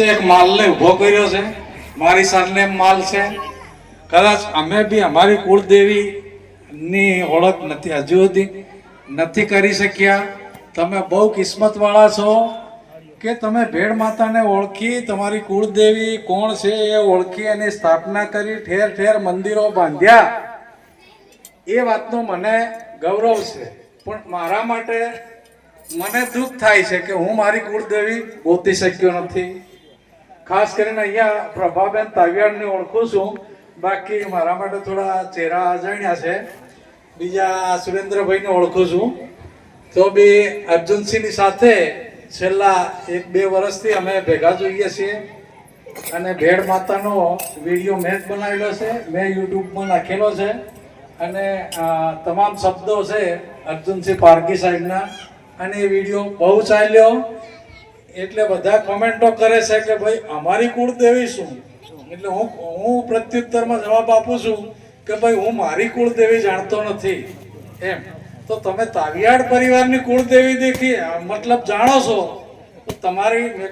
વચ્ચે એક માલને ઊભો કર્યો છે. મારી સામે માલ છે. કદાચ અમે બી અમારી કુળદેવીની ઓળખ નથી, હજુ સુધી નથી કરી શક્યા. તમે બહુ કિસ્મતવાળા છો કે તમે ભેડ માતાને ઓળખી, તમારી કુળદેવી કોણ છે એ ઓળખી અને સ્થાપના કરી, ઠેર ઠેર મંદિરો બાંધ્યા. એ વાતનો મને ગૌરવ છે. પણ મારા માટે મને દુઃખ થાય છે કે હું મારી કુળદેવી ગોતી શક્યો નથી. ખાસ કરીને અહીંયા પ્રભાબેન તાવિયાડને ઓળખું છું. બાકી મારા માટે થોડા ચહેરા અજાણ્યા છે. બીજા સુરેન્દ્રભાઈને ઓળખું છું. તો બી અર્જુનસિંહની સાથે છેલ્લા એક બે વર્ષથી અમે ભેગા જોઈએ છીએ. અને ભેડ માતાનો વીડિયો મેં જ બનાવેલો છે. મેં યુટ્યુબમાં નાખેલો છે. અને તમામ શબ્દો છે અર્જુનસિંહ પારકી સાહેબના. અને એ વીડિયો બહુ ચાલ્યો. એટલે બધા કોમેન્ટો કરે છે કે ભાઈ, અમારી કુળદેવી શું? એટલે હું હું પ્રત્યુત્તરમાં જવાબ આપું છું કે ભાઈ, હું મારી કુળદેવી જાણતો નથી. એમ. તો તમે તાવિયાડ પરિવારની કુળદેવી દેખી મતલબ જાણો છો? તમારી, મેં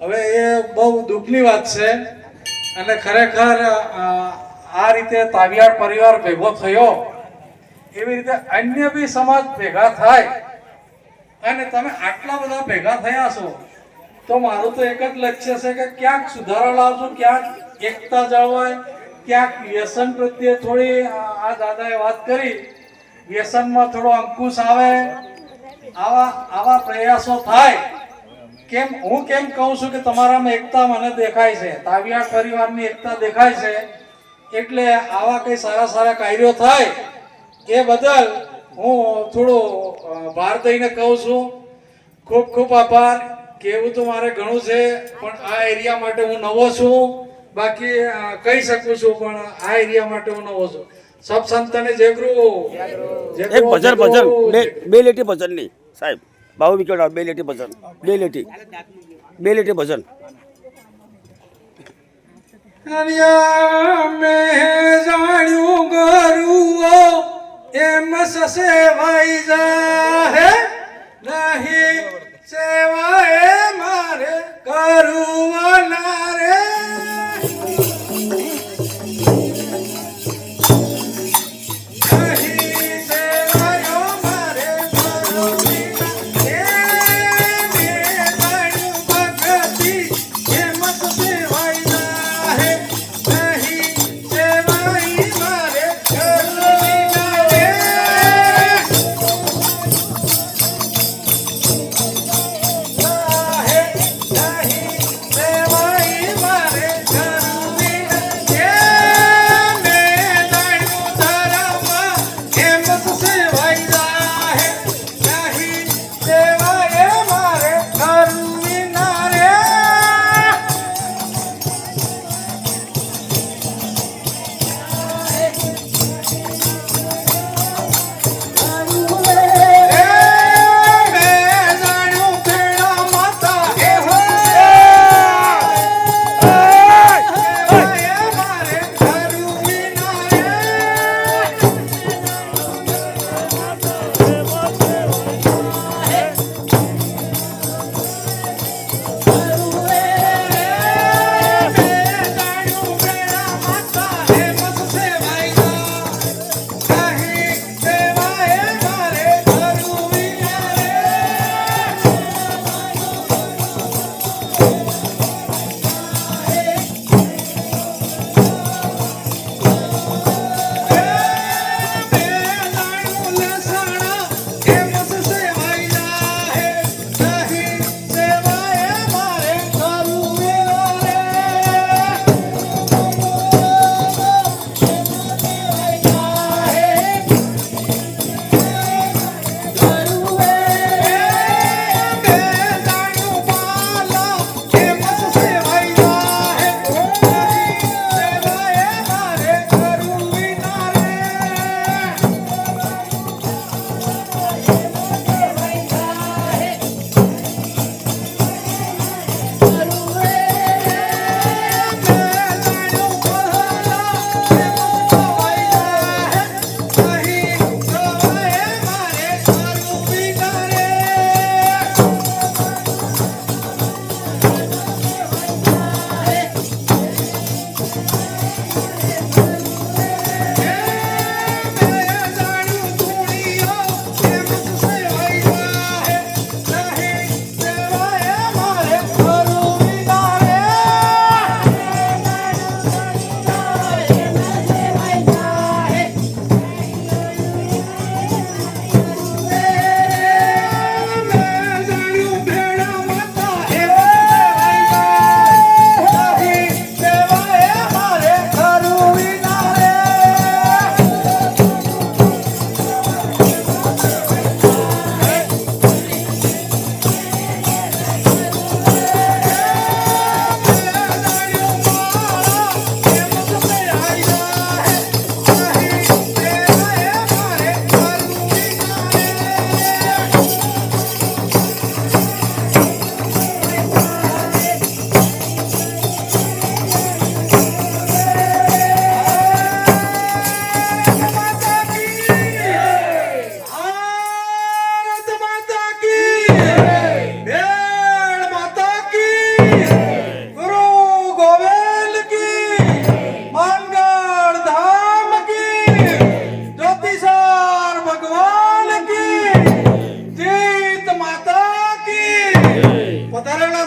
હવે એ બહુ દુઃખની વાત છે. અને ખરેખર, આ રીતે તાવિયાડ પરિવાર ભેગો થયો, એવી રીતે અન્ય બી સમાજ ભેગા થાય અને તમે આટલા બધા ભેગા થયા છો, તો મારું તો એક જ લક્ષ્ય છે કે ક્યાંક સુધારો લાવજો, ક્યાંક એકતા જળવાય, ક્યાંક વ્યસન પ્રત્યે થોડી આ દાદાએ વાત કરી, વ્યસનમાં થોડો અંકુશ આવે, આવા આવા પ્રયાસો થાય. કેમ હું કેમ કહું છું કે તમારામાં એકતા મને દેખાય છે, તાવિયા પરિવારની એકતા દેખાય છે, એટલે આવા કઈ સારા સારા કાર્યો થાય, એ બદલ હું થોડો ભાર દઈને કહું છું. ખૂબ ખૂબ આભાર. કેવું તો મારે ઘણું છે પણ આ એરિયા માટે હું નવો છું. બાકી કહી શકું છું પણ આ એરિયા માટે હું નવો છું. સબ સંતને જયગુરુ એક ભજન ભજન. બે બે લેટી ભજનની સાહેબ બાહુ વિકેટ બે લેટી ભજન. બે લેટી. બે લેટી ભજન. મેં જાણ્યું ગરુઓ essa você vai dar. É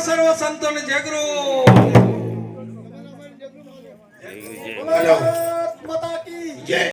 સર્વ સંતોને જગરો.